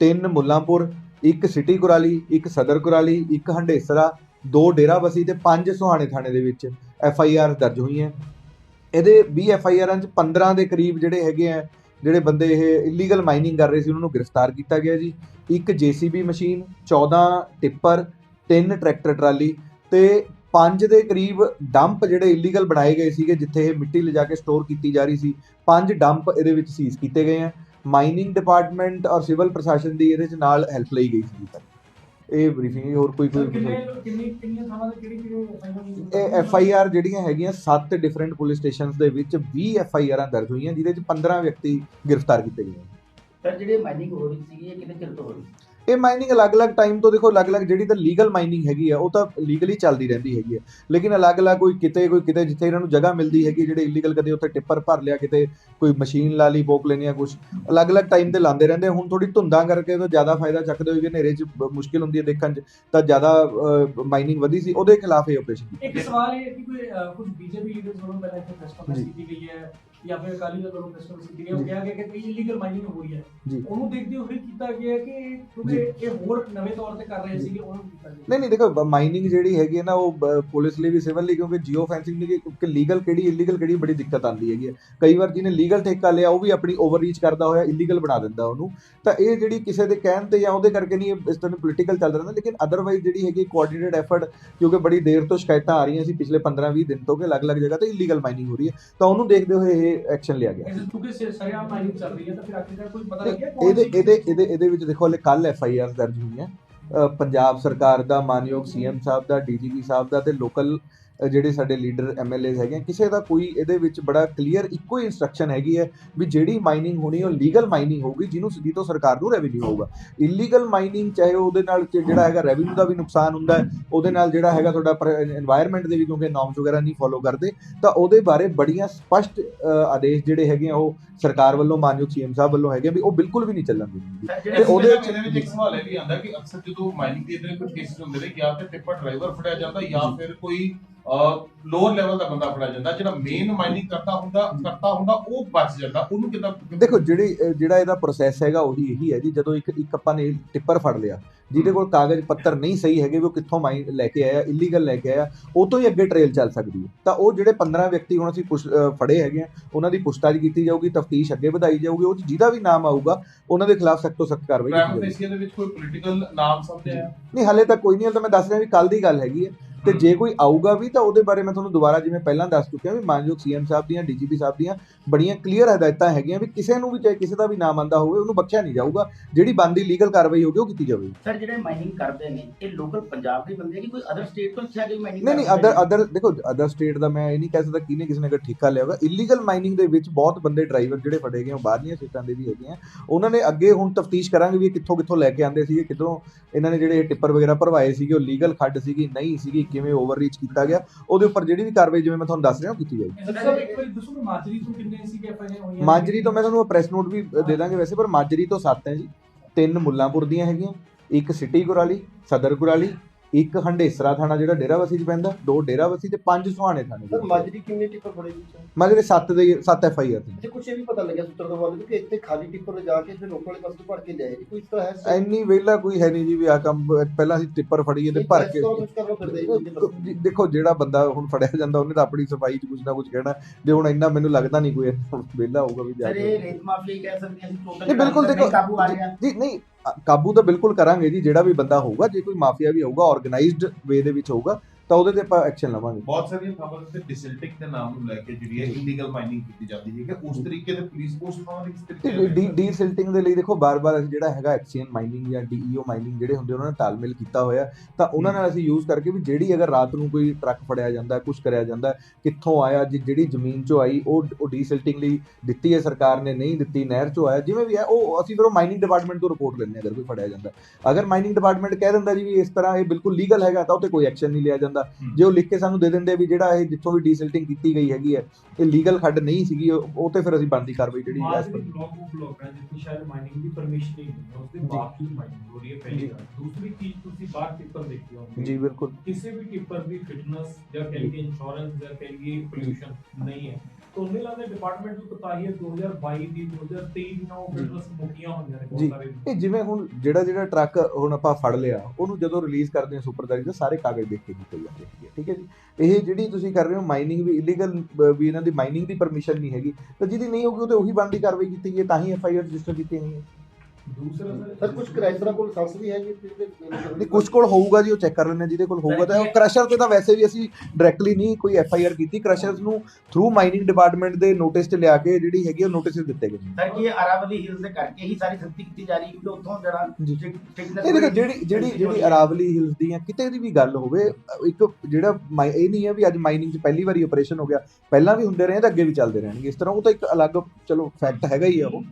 3 ਮੁੱਲਾਂਪੁਰ, ਇੱਕ ਸਿਟੀ ਕੁਰਾਲੀ, ਇੱਕ ਸਦਰ ਕੁਰਾਲੀ, ਇੱਕ ਹੰਡੇਸਰਾ, ਦੋ ਡੇਰਾਬਸੀ ਤੇ ਪੰਜ ਸੁਹਾਣੇ ਥਾਣੇ ਦੇ ਵਿੱਚ ਐਫਆਈਆਰ ਦਰਜ ਹੋਈਆਂ। ਇਹਦੇ 20 ਐਫਆਈਆਰਾਂ 'ਚ 15 ਦੇ ਕਰੀਬ ਜਿਹੜੇ ਹੈਗੇ ਆ ਜਿਹੜੇ ਬੰਦੇ ਇਹ ਇਲੀਗਲ ਮਾਈਨਿੰਗ ਕਰ ਰਹੇ ਸੀ, ਉਹਨਾਂ ਨੂੰ ਗ੍ਰਿਫਤਾਰ ਕੀਤਾ ਗਿਆ ਜੀ। ਇੱਕ JCB machine 14 tipper 3 tractor trolley ਤੇ 5 ਦੇ ਕਰੀਬ ਡੰਪ ਜਿਹੜੇ ਇਲੀਗਲ ਬਣਾਏ ਗਏ ਸੀਗੇ, ਜਿੱਥੇ ਇਹ ਮਿੱਟੀ ਲਿਜਾ ਕੇ ਸਟੋਰ ਕੀਤੀ ਜਾ ਰਹੀ ਸੀ। ਪੰਜ ਡੰਪ ਇਹਦੇ ਵਿੱਚ ਸੀਜ਼ ਕੀਤੇ ਗਏ ਆ। ਮਾਈਨਿੰਗ ਡਿਪਾਰਟਮੈਂਟ ਔਰ ਸਿਵਲ ਪ੍ਰਸ਼ਾਸਨ ਦੀ ਇਹਦੇ ਚ ਨਾਲ ਹੈਲਪ ਲਈ ਗਈ ਸੀ ਤੱਕ ਇਹ ਬਰੀਫਿੰਗ ਹੋਰ ਕੋਈ ਕੋਈ ਕਿੰਨੇ ਕਿੰਨੀ ਕਿੰਨੀਆਂ ਥਾਵਾਂ ਤੇ ਕਿਹੜੀ ਕਿਹੜੀ ਇਹ ਐਫ ਆਈ ਆਰ ਜਿਹੜੀਆਂ ਹੈਗੀਆਂ 7 ਡਿਫਰੈਂਟ ਪੁਲਿਸ ਸਟੇਸ਼ਨਸ ਦੇ ਵਿੱਚ 20 ਐਫ ਆਈ ਆਰਾਂ ਦਰਜ ਹੋਈਆਂ ਜਿਹਦੇ ਚ 15 ਵਿਅਕਤੀ ਗ੍ਰਿਫਤਾਰ ਕੀਤੇ ਗਏ ਸਰ ਜਿਹੜੇ ਮਾਈਨਿੰਗ ਹੋ ਰਹੀ ਸੀ ਇਹ ਕਿੰਨੇ ਚਿਰ ਤੋਂ ਹੋ ਰਹੀ ਸੀ? ਇਹ ਮਾਈਨਿੰਗ ਅਲੱਗ-ਅਲੱਗ ਟਾਈਮ ਤੋਂ ਦੇਖੋ ਅਲੱਗ-ਅਲੱਗ ਜਿਹੜੀ ਤਾਂ ਲੀਗਲ ਮਾਈਨਿੰਗ ਹੈਗੀ ਆ ਉਹ ਤਾਂ ਲੀਗਲੀ ਚੱਲਦੀ ਰਹਿੰਦੀ ਹੈਗੀ ਆ। ਲੇਕਿਨ ਅਲੱਗ-ਅਲੱਗ ਕੋਈ ਕਿਤੇ ਕੋਈ ਕਿਤੇ ਜਿੱਥੇ ਇਹਨਾਂ ਨੂੰ ਜਗ੍ਹਾ ਮਿਲਦੀ ਹੈਗੀ ਜਿਹੜੇ ਇਲੀਗਲ ਕਦੇ ਉੱਥੇ ਟਿੱਪਰ ਭਰ ਲਿਆ ਕਿਤੇ ਕੋਈ ਮਸ਼ੀਨ ਲਾ ਲਈ ਪੋਕ ਲੈਣੀ ਆ ਕੁਝ ਅਲੱਗ-ਅਲੱਗ ਟਾਈਮ ਤੇ ਲਾਉਂਦੇ ਰਹਿੰਦੇ ਹੁਣ ਥੋੜੀ ਧੁੰਦਾਂ ਕਰਕੇ ਤਾਂ ਜ਼ਿਆਦਾ ਫਾਇਦਾ ਚੱਕਦੇ ਹੋਏ ਕਿ ਹਨੇਰੇ 'ਚ ਮੁਸ਼ਕਿਲ ਹੁੰਦੀ ਹੈ ਦੇਖਣ 'ਚ ਤਾਂ ਜ਼ਿਆਦਾ ਮਾਈਨਿੰਗ ਵਧੀ ਸੀ। ਉਹਦੇ ਖਿਲਾਫ ਇਹ ਆਪਰੇਸ਼ਨ ਇੱਕ ਸਵਾਲ ਇਹ ਹੈ ਕਿ ਕੋਈ ਕੁਝ ਬੀਜੇਪੀ ਲੀਡਰਸ ਵੱਲੋਂ ਪਹਿਲਾਂ ਇੱਥੇ ਪ੍ਰੈਸ ਕਾਨਫਰੰਸ। ਕੀਤੀ ਗਈ ਹੈ? ਜਾਂ ਫਿਰ ਅਕਾਲੀ ਦਲ ਵੱਲੋਂ ਪ੍ਰੈਸ ਕੀਤੀ ਗਈ ਉਹ ਕਿਹਾ ਗਿਆ ਕਿ ਕਈ ਇਲੀਗਲ ਮਾਈਨਿੰਗ ਹੋ ਰਹੀ ਹੈ। ਜੀ। ਉਹਨੂੰ ਦੇਖਦੇ ਹੋਏ ਕੀਤਾ ਗਿਆ ਕਿ ਕਿਉਂਕਿ ਇਹ ਹੋਰ ਨਵੇਂ ਤੌਰ ਤੇ ਕਰ ਰਹੇ ਸੀਗੇ ਉਹਨੂੰ ਕੀਤਾ ਗਿਆ। ਨਹੀਂ ਨਹੀਂ ਦੇਖੋ ਮਾਈਨਿੰਗ ਜਿਹੜੀ ਹੈਗੀ ਹੈ ਨਾ ਉਹ ਬ- ਪੁਲਿਸ ਲਈ ਵੀ ਸਿਵਲ ਲਈ ਕਿਉਂਕਿ ਜੀਓ ਫੈਂਸਿੰਗ ਲਈ ਕਿ ਲੀਗਲ ਕਿਹੜੀ ਇਲੀਗਲ ਕਿਹੜੀ ਬੜੀ ਦਿੱਕਤ ਆਉਂਦੀ ਹੈਗੀ ਹੈ। ਕਈ ਵਾਰ ਜਿਹਨੇ ਲੀਗਲ ਠੇਕਾ ਲਿਆ ਉਹ ਵੀ ਆਪਣੀ ਓਵਰਰੀਚ ਕਰਦਾ ਹੋਇਆ ਇਲੀਗਲ ਬਣਾ ਦਿੰਦਾ ਉਹਨੂੰ। ਤਾਂ ਇਹ ਜਿਹੜੀ ਕਿਸੇ ਦੇ ਕਹਿਣ ਤੇ ਜਾਂ ਉਹਦੇ ਕਰਕੇ ਨਹੀਂ ਇਹ ਇਸ ਤਰ੍ਹਾਂ ਪੋਲੀਟੀਕਲ ਚੱਲ ਰਿਹਾ ਨਾ ਲੇਕਿਨ ਅਦਰਵਾਈਜ਼ ਜਿਹੜੀ ਹੈਗੀ ਕੋਆਰਡੀਨੇਟਡ ਐਫਰਟ ਕਿਉਂਕਿ ਬੜੀ ਦੇਰ ਤੋਂ ਸ਼ਿਕਾਇਤਾਂ ਆ ਰਹੀਆਂ ਸੀ ਪਿਛਲੇ 15-20 ਦਿਨ ਤੋਂ ਕਿ ਅਲੱਗ-ਅਲੱਗ ਜਗ੍ਹਾ ਤੇ ਇਲੀਗਲ ਮਾਈਨਿੰਗ ਹੋ ਰਹੀ ਹੈ। ਤਾਂ ਉਹਨੂੰ ਦੇਖਦੇ ਹੋਏ ਇਹ ਐਕਸ਼ਨ ਲਿਆ ਗਿਆ ਕਿਉਂਕਿ ਸ- ਸਰਿਆਮ ਮਾਈਨਿੰਗ ਚੱਲ ਰਹੀ ਹੈ ਤਾਂ ਫਿਰ ਆਖਿਰਕਾਰ ਕੋਈ ਪਤਾ ਨਹੀਂ, ਲੱਗਿਆ ਕੌਣ ਇਹਦੇ? ਇਹਦੇ ਇਹਦੇ ਇਹਦੇ ਵਿੱਚ ਦੇਖੋ ਹਲੇ ਕੱਲ ਐਫ ਆਈ ਆਰ ਦਰਜ ਹੋਈਆਂ ਅ, ਪੰਜਾਬ ਸਰਕਾਰ ਦਾ ਮਾਨਯੋਗ ਸੀਐਮ ਸਾਹਿਬ ਦਾ ਡੀਜੀਪੀ ਸਾਹਿਬ ਦਾ ਤੇ ਲੋਕਲ ਜਿਹੜੇ ਸਾਡੇ ਲੀਡਰ ਐਮਐਲਏਸ ਹੈਗੇ ਕਿਸੇ ਦਾ ਕੋਈ ਇਹਦੇ ਵਿੱਚ ਬੜਾ ਕਲੀਅਰ ਇੱਕੋ ਹੀ ਇਨਸਟਰਕਸ਼ਨ ਹੈਗੀ ਹੈ ਵੀ ਜਿਹੜੀ ਮਾਈਨਿੰਗ ਹੋਣੀ ਉਹ ਲੀਗਲ ਮਾਈਨਿੰਗ ਹੋਊਗੀ ਜਿਹਨੂੰ ਸਿੱਧੀ ਤੋਂ ਸਰਕਾਰ ਨੂੰ ਰੈਵਨਿਊ ਹੋਊਗਾ। ਇਲੀਗਲ ਮਾਈਨਿੰਗ ਚਾਹੇ ਉਹਦੇ ਨਾਲ ਜਿਹੜਾ ਹੈਗਾ ਰੈਵਨਿਊ ਦਾ ਵੀ ਨੁਕਸਾਨ ਹੁੰਦਾ ਹੈ ਉਹਦੇ ਨਾਲ ਜਿਹੜਾ ਹੈਗਾ ਤੁਹਾਡਾ এনवायरमेंट ਦੇ ਵੀ ਕਿਉਂਕਿ ਨਾਰਮਸ ਵਗੈਰਾ ਨਹੀਂ ਫੋਲੋ ਕਰਦੇ ਤਾਂ ਉਹਦੇ ਬਾਰੇ ਬੜੀਆਂ ਸਪਸ਼ਟ ਆਦੇਸ਼ ਜਿਹੜੇ ਹੈਗੇ ਉਹ ਸਰਕਾਰ ਵੱਲੋਂ ਮਾਨਯੋਗ ਸੀਐਮ ਸਾਹਿਬ ਵੱਲੋਂ ਹੈਗੇ ਵੀ ਉਹ ਬਿਲਕੁਲ ਵੀ ਨਹੀਂ ਚੱਲਣ ਤੇ ਉਹਦੇ ਵਿੱਚ ਇੱਕ ਸਵਾਲ ਇਹ ਵੀ ਆਉਂਦਾ ਕਿ ਅਕਸਰ ਜਦੋਂ ਮਾਈਨਿੰਗ ਦੇ ਇਦਾਂ ਕੁਝ ਕੇਸਿਸ ਹੁੰਦੇ ਨੇ ਜਾਂ ਤੇ ਟਿੱਪਰ ਡਰਾਈਵਰ ਫੜਿਆ ਜਾਂਦਾ ਜਾਂ ਫਿਰ ਕੋਈ ਲੋਅਰ ਲੈਵਲ ਦਾ ਬੰਦਾ ਫੜਿਆ ਜਾਂਦਾ ਜਿਹੜਾ ਮੇਨ ਮਾਈਨਿੰਗ ਕਰਤਾ ਹੁੰਦਾ ਕਰਤਾ ਹੁੰਦਾ ਉਹ ਬਚ ਜਾਂਦਾ। ਉਹਨੂੰ ਕਿਦਾਂ ਦੇਖੋ ਜਿਹੜੀ ਜਿਹੜਾ ਇਹਦਾ ਪ੍ਰੋਸੈਸ ਹੈਗਾ ਉਹੀ ਇਹੀ ਹੈ ਜੀ। ਜਦੋਂ ਇੱਕ ਇੱਕ ਆਪਾਂ ਨੇ ਟਿੱਪਰ ਫੜ ਲਿਆ ਜਿਹਦੇ ਕੋਲ ਕਾਗਜ਼ ਪੱਤਰ ਨਹੀਂ ਸਹੀ ਹੈਗੇ ਉਹ ਕਿੱਥੋਂ ਮਾਈਨ ਲੈ ਕੇ ਆਇਆ ਇਲੀਗਲ ਲੈ ਕੇ ਆਇਆ ਉਹ ਤੋਂ ਹੀ ਅੱਗੇ ਟ੍ਰੇਲ ਚੱਲ ਸਕਦੀ ਹੈ। ਤਾਂ ਉਹ ਜਿਹੜੇ 15 ਵਿਅਕਤੀ ਹੁਣ ਅਸੀਂ ਫੜੇ ਹੈਗੇ ਆ ਉਹਨਾਂ ਦੀ ਪੁੱਛਤਾਛ ਕੀਤੀ ਜਾਊਗੀ ਤਫਤੀਸ਼ ਅੱਗੇ ਵਧਾਈ ਜਾਊਗੀ ਉਹ ਜਿਹਦਾ ਵੀ ਨਾਮ ਆਊਗਾ ਉਹਨਾਂ ਦੇ ਖਿਲਾਫ ਸਖਤ ਤੋਂ ਸਖਤ ਕਾਰਵਾਈ ਕੀਤੀ ਜਾਊਗੀ। ਦੇ ਵਿੱਚ ਕੋਈ ਪੋਲੀਟੀਕਲ ਨਾਮ ਸਾਹਮਣੇ ਆਇਆ? ਨਹੀਂ ਹਾਲੇ ਤੱਕ ਕੋਈ ਨਹੀਂ ਹਾਲੇ ਤਾਂ ਮੈਂ ਦੱਸ ਰਿਹਾ ਵੀ ਕੱਲ ਦੀ ਗੱਲ ਹੈਗੀ ਹੈ। ਤੇ ਜੇ ਕੋਈ ਆਊਗਾ ਵੀ ਤਾਂ ਉਹਦੇ ਬਾਰੇ ਮੈਂ ਤੁਹਾਨੂੰ ਦੁਬਾਰਾ ਜਿਵੇਂ ਪਹਿਲਾਂ ਦੱਸ ਚੁੱਕਿਆ ਵੀ ਮਾਨਯੋਗ ਸੀਐਮ ਸਾਹਿਬ ਦੀਆਂ ਡੀਜੀਪੀ ਸਾਹਿਬ ਦੀਆਂ ਬੜੀਆਂ ਕਲੀਅਰ ਹਦਾਇਤਾਂ ਹੈਗੀਆਂ ਵੀ ਕਿਸੇ ਨੂੰ ਵੀ ਚਾਹੇ ਕਿਸੇ ਦਾ ਵੀ ਨਾਮ ਆਂਦਾ ਹੋਵੇ ਉਹਨੂੰ ਬਖਸ਼ਿਆ ਨਹੀਂ ਜਾਊਗਾ। ਜਿਹੜੀ ਬੰਦੀ ਲੀਗਲ ਕਾਰਵਾਈ ਹੋਗੀ ਉਹ ਕੀਤੀ ਜਾਵੇਗੀ। ਸਰ ਜਿਹੜੇ ਮਾਈਨਿੰਗ ਕਰਦੇ ਨੇ ਇਹ ਲੋਕਲ ਪੰਜਾਬ ਦੇ ਬੰਦੇ ਕਿ ਕੋਈ ਅਦਰ ਸਟੇਟ ਤੋਂ ਇੱਥੇ ਆ ਕੇ ਮਾਈਨਿੰਗ ਨਹੀਂ ਨਹੀਂ ਅਦਰ ਅਦਰ ਦੇਖੋ ਅਦਰ ਸਟੇਟ ਦਾ ਮੈਂ ਇਹ ਨਹੀਂ ਕਹਿ ਸਕਦਾ ਕਿਹਨੇ ਕਿਸੇ ਨੇ ਅਗਰ ਠੇਕਾ ਲਿਆ ਹੋਗਾ। ਇਲੀਗਲ ਮਾਈਨਿੰਗ ਦੇ ਵਿੱਚ ਬਹੁਤ ਬੰਦੇ ਡਰਾਈਵਰ ਜਿਹੜੇ ਫੜੇ ਗਏ ਉਹ ਬਾਹਰਲੀਆਂ ਸਟੇਟਾਂ ਦੇ ਵੀ ਹੈਗੇ ਆ। ਉਹਨਾਂ ਨੇ ਅੱਗੇ ਹੁਣ ਤਫਤੀਸ਼ ਕਰਾਂਗੇ ਵੀ ਕਿੱਥੋਂ ਕਿੱਥੋਂ ਲੈ ਕੇ ਆਂਦੇ ਸੀਗੇ ਕਿੱਧਰੋਂ ਇਹਨਾਂ ਨੇ ਜਿਹੜੇ ਟਿੱਪਰ ਵਗੈਰਾ ਭਰਵਾਏ ਸੀਗੇ ਉਹ ਲੀਗਲ ਖੱਡ ਸੀਗੀ ਨਹੀਂ ਸੀਗੀ ਕਿਵੇਂ ਓਵਰਰੀਚ ਕੀਤਾ ਗਿਆ ਉਹਦੇ ਉੱਪਰ ਜਿਹੜੀ ਵੀ ਕਾਰਵਾਈ ਜਿਵੇਂ ਮੈਂ ਤੁਹਾਨੂੰ ਦੱਸ ਰਿਹਾ ਉਹ ਕੀਤੀ ਜਾਊਗੀ। ਸਰ ਇੱਕ ਵਾਰੀ ਦੱਸੋ ਕਿ ਮਾਜਰੀ ਤੋਂ ਕਿੰਨੇ ਸੀ ਕਿ ਐਫਆਈਆਰ ਹੋਈਆਂ? ਮਾਜਰੀ ਤੋਂ ਮੈਂ ਤੁਹਾਨੂੰ ਪ੍ਰੈਸ ਨੋਟ ਵੀ ਦੇ ਦਾਂਗੇ ਵੈਸੇ ਪਰ ਮਾਜਰੀ ਤੋਂ 7 ਹੈ ਜੀ। ਤਿੰਨ ਮੁੱਲਾਂਪੁਰ ਦੀਆਂ ਹੈਗੀਆਂ ਇੱਕ ਸਿਟੀ ਗੁਰਾਲੀ ਸਦਰ ਗੁਰਾਲੀ ਇੱਕ ਹੰਡੇਸਰਾ ਥਾਣਾ ਜਿਹੜਾ ਡੇਰਾਬੱਸੀ ਚ ਪੈਂਦਾ ਦੋ ਡੇਰਾਬੱਸੀ ਤੇ ਪੰਜ ਸੁਹਾਣੇ ਥਾਣੇ ਸਰ ਮਾਜਰੀ ਕਿੰਨੇ ਟਿੱਪਰ ਫੜੇ ਜੀ ਸਰ? ਮਾਜਰੀ 7 ਦੇ 7 ਐਫ ਆਈ ਆਰ ਜੇ ਕੁਛ ਇਹ ਵੀ ਪਤਾ ਲੱਗਿਆ ਸੂਤਰ ਤੋਂ ਬਾਅਦ ਕਿ ਇੱਥੇ ਖਾਲੀ ਟਿੱਪਰ ਜਾ ਕੇ ਫਿਰ ਲੋਕਾਂ ਵਾਲੇ ਪਾਸੇ ਭੜ ਕੇ ਲਿਆਏ ਜੀ ਕੋਈ ਤਾਂ ਹੈ ਸਰ? ਐਨੀ ਵੇਲਾ ਕੋਈ ਹੈ ਨਹੀਂ ਜੀ ਵੀ ਆ ਕੰਮ ਪਹਿਲਾਂ ਅਸੀਂ ਟਿੱਪਰ ਫੜੀਏ ਤੇ ਭਰ ਕੇ ਕੁਝ ਦੇਖੋ ਜਿਹੜਾ ਬੰਦਾ ਹੁਣ ਫੜਿਆ ਜਾਂਦਾ ਉਹਨੇ ਤਾਂ ਆਪਣੀ ਸਫ਼ਾਈ 'ਚ ਕੁਝ ਨਾ ਕੁਝ ਕਹਿਣਾ। ਜੇ ਹੁਣ ਇੰਨਾ ਮੈਨੂੰ ਲੱਗਦਾ ਨਹੀਂ ਕੋਈ ਵੇਲਾ ਹੋਊਗਾ ਵੀ ਜਾ ਸਰ ਕੇ। ਇਹ ਰੇਤ ਮਾਫੀਆ ਹੀ ਕਹਿ ਸਕਦੇ ਹਾਂ ਅਸੀਂ ਟੋਟਲ ਬਿਲਕੁਲ ਦੇਖੋ ਜੀ ਨਹੀਂ ਕਾਬੂ ਤਾਂ ਬਿਲਕੁਲ ਕਰਾਂਗੇ ਜੀ, ਜਿਹੜਾ ਵੀ ਬੰਦਾ ਹੋਊਗਾ, ਜੇ ਕੋਈ ਮਾਫੀਆ ਵੀ ਹੋਊਗਾ ਆਰਗੇਨਾਈਜ਼ਡ ਵੇ ਦੇ ਵਿੱਚ ਹੋਊਗਾ ਤਾਂ ਉਹਦੇ ਤੇ ਆਪਾਂ ਐਕਸ਼ਨ ਲਵਾਂਗੇ। ਬਹੁਤ ਸਾਰੀਆਂ ਖਬਰਾਂ ਤੇ ਡਿਸਲਟਿਕ ਦੇ ਨਾਮ ਨੂੰ ਲੈ ਕੇ ਜਿਹੜੀ ਹੈ ਇਲੀਗਲ ਮਾਈਨਿੰਗ ਕੀਤੀ ਜਾਂਦੀ ਹੈ ਕਿ ਉਸ ਤਰੀਕੇ ਦੇ ਪੁਲਿਸ ਉਸ ਥਾਂ ਦੀ ਤਰੀਕੇ ਤੇ ਡੀ ਡੀ ਸਿਲਟਿੰਗ ਦੇ ਲਈ ਦੇਖੋ ਬਾਰ-ਬਾਰ ਅਸੀਂ ਜਿਹੜਾ ਹੈਗਾ ਐਕਸੀਅਨ ਮਾਈਨਿੰਗ ਜਾਂ ਡੀਈਓ ਮਾਈਨਿੰਗ ਜਿਹੜੇ ਹੁੰਦੇ ਉਹਨਾਂ ਨਾਲ ਤਾਲਮੇਲ ਕੀਤਾ ਹੋਇਆ। ਤਾਂ ਉਹਨਾਂ ਨਾਲ ਅਸੀਂ ਯੂਜ਼ ਕਰਕੇ ਵੀ ਜਿਹੜੀ ਅਗਰ ਰਾਤ ਨੂੰ ਕੋਈ ਟਰੱਕ ਫੜਿਆ ਜਾਂਦਾ ਕੁਝ ਕਰਿਆ ਜਾਂਦਾ ਕਿੱਥੋਂ ਆਇਆ ਜਿ- ਜਿਹੜੀ ਜ਼ਮੀਨ 'ਚੋਂ ਆਈ ਉਹ ਉਹ ਡੀ ਸਿਲਟਿੰਗ ਲਈ ਦਿੱਤੀ ਹੈ ਸਰਕਾਰ ਨੇ ਨਹੀਂ ਦਿੱਤੀ ਨਹਿਰ 'ਚੋਂ ਆਇਆ ਜਿਵੇਂ ਵੀ ਹੈ ਉਹ ਅਸੀਂ ਫਿਰ ਉਹ ਮਾਈਨਿੰਗ ਡਿਪਾਰਟਮੈਂਟ ਤੋਂ ਰਿਪੋਰਟ ਲੈਂਦੇ ਅਗਰ ਕੋਈ ਫੜਿਆ ਜਾਂਦਾ। ਅਗਰ ਮਾਈਨਿੰਗ ਡਿਪਾਰਟਮੈਂਟ ਕਹਿ ਦਿੰਦਾ ਜੀ ਵੀ ਇਸ ਤਰ੍ਹਾਂ ਇਹ ਬਿਲਕੁਲ ਲੀਗਲ ਹੈਗਾ ਤਾਂ ਉਹ ਤੇ ਕੋਈ ਐਕਸ਼ਨ ਨਹੀਂ ਲਿਆ ਜਾਂਦਾ। ਹੂੰ। ਜੇ ਉਹ ਲਿਖ ਕੇ ਸਾਨੂੰ ਦੇ ਦਿੰਦੇ ਵੀ ਜਿਹੜਾ ਇਹ ਜਿੱਥੋਂ ਵੀ ਡੀਸਿਲਟਿੰਗ ਕੀਤੀ ਗਈ ਹੈਗੀ ਹੈ ਇਹ ਲੀਗਲ ਖੱਡ ਨਹੀਂ ਸੀਗੀ ਉਹ ਤੇ ਫਿਰ ਅਸੀਂ ਬਣਦੀ ਕਾਰਵਾਈ ਜਿਹੜੀ ਹੈ ਮਾਜਰੀ ਬਲੌਕ ਉਹ ਬਲੌਕ ਹੈ ਜਿੱਥੇ ਸ਼ਾਇਦ ਮਾਈਨਿੰਗ ਦੀ ਪਰਮਿਸ਼ਨ ਨਹੀਂ ਹੈ ਉਸ ਦੇ ਜੀ। ਬਾਵਜੂਦ ਮਾਈਨਿੰਗ ਹੋ ਰਹੀ ਹੈ ਪਹਿਲੀ। ਗੱਲ ਦੂਸਰੀ ਚੀਜ਼ ਤੁਸੀਂ ਬਾਹਰ ਟਿੱਪਰ ਦੇਖੀ ਹੋਣੀ ਜੀ ਬਿਲਕੁਲ ਕਿਸੇ ਵੀ ਟਿੱਪਰ ਦੀ ਫਿਟਨੈਸ ਜਾਂ ਕਹਿ ਲਈਏ ਇੰਸ਼ੋਰੈਂਸ ਜਾਂ ਕਹਿ ਲਈਏ ਪੋਲੂਸ਼ਨ ਨਹੀਂ ਹੈ ਤੋਂ ਉਹਨੇ ਲੱਗਦਾ ਡਿਪਾਰਟਮੈਂਟ ਨੂੰ ਪਤਾ ਹੀ ਹੈ 2022 ਦੀ 2023 ਦੀ ਨਾ ਉਹ ਫਿਟਨੈਸ ਮੁੱਕੀਆਂ ਹੋਈਆਂ ਨੇ ਜੀ। ਬਹੁਤ ਸਾਰੇ ਇਹ ਜਿਵੇਂ ਹੁਣ ਜਿਹੜਾ ਜਿਹੜਾ ਟਰੱਕ ਹੁਣ ਆਪਾਂ ਫੜ ਲਿਆ ਉਹਨੂੰ ਜਦੋਂ ਰਿਲੀਜ਼ ਕਰਦੇ ਹਾਂ ਸੁਪਰਦਾਰੀ ਦੇ ਸਾਰੇ ਕਾਗਜ਼ ਦੇਖ ਕੇ ਕੀਤੇ ਜਾਂਦੇ ਹੈਗੇ ਠੀਕ ਹੈ ਜੀ? ਇਹ ਜਿਹੜੀ ਤੁਸੀਂ ਕਰ ਰਹੇ ਹੋ ਮਾਈਨਿੰਗ ਵੀ ਇਲੀਗਲ ਵੀ ਇਹਨਾਂ ਦੀ ਮਾਈਨਿੰਗ ਦੀ ਪਰਮਿਸ਼ਨ ਨਹੀਂ ਹੈਗੀ ਤਾਂ ਜਿਹਦੀ ਨਹੀਂ ਹੋਊਗੀ ਉਹ ਤੇ ਉਹੀ ਬਣਦੀ ਕਾਰਵਾਈ ਕੀਤੀ ਗਈ ਹੈ, ਤਾਂ ਹੀ ਐਫ ਆਈ ਆਰ ਰਜਿਸਟਰ ਕੀਤੀ ਗਈ ਹੈ ਦੂਸਰਾ ਸਰ ਕੁਝ ਕ੍ਰਾਈਸਰਾ ਕੋਲ ਲਾਇਸੈਂਸ ਵੀ ਹੈ ਜੀ ਨਹੀਂ ਕੁਝ ਕੋਲ ਹੋਊਗਾ ਜੀ ਉਹ ਚੈੱਕ ਕਰ ਲੈਣੇ ਜਿਹਦੇ ਕੋਲ ਹੋਊਗਾ ਤਾਂ। ਕ੍ਰਸ਼ਰ ਤੇ ਤਾਂ ਵੈਸੇ ਵੀ ਅਸੀਂ ਡਾਇਰੈਕਟਲੀ ਨਹੀਂ ਕੋਈ ਐਫ ਆਈ ਆਰ ਕੀਤੀ। ਕ੍ਰਸ਼ਰਸ ਨੂੰ ਥਰੂ ਮਾਈਨਿੰਗ ਡਿਪਾਰਟਮੈਂਟ ਦੇ ਨੋਟਿਸ 'ਚ ਲਿਆ ਕੇ ਜਿਹੜੀ ਹੈਗੀ ਉਹ ਨੋਟਿਸ ਦਿੱਤੇ ਗਏ ਸਰ ਕੀ ਇਹ ਅਰਾਵਲੀ ਹਿਲਸ ਦੇ ਕਰਕੇ ਹੀ ਸਾਰੀ ਸਖਤੀ ਕੀਤੀ ਜਾ ਰਹੀ ਹੈ? ਕਿਉਂਕਿ ਉੱਥੋਂ ਜਿਹੜਾ ਜਿਹੜੀ ਜਿਹੜੀ ਜਿਹੜੀ ਅਰਾਵਲੀ ਹਿਲਸ ਦੀਆਂ ਕਿਤੇ ਦੀ ਵੀ ਗੱਲ ਹੋਵੇ ਇੱਕ ਜਿਹੜਾ ਇਹ ਨਹੀਂ ਹੈ ਵੀ ਅੱਜ ਮਾਈਨਿੰਗ 'ਚ ਪਹਿਲੀ ਵਾਰੀ ਆਪਰੇਸ਼ਨ ਹੋ ਗਿਆ। ਪਹਿਲਾਂ ਵੀ ਹੁੰਦੇ ਰਹੇ ਤਾਂ ਅੱਗੇ ਵੀ ਚੱਲਦੇ ਰਹਿਣਗੇ। ਇਸ ਤਰ੍ਹਾਂ ਉਹ ਤਾਂ ਇੱਕ ਅਲੱਗ ਚਲੋ ਫੈਕਟ ਹੈਗਾ ਹੀ ਆ ਉਹ।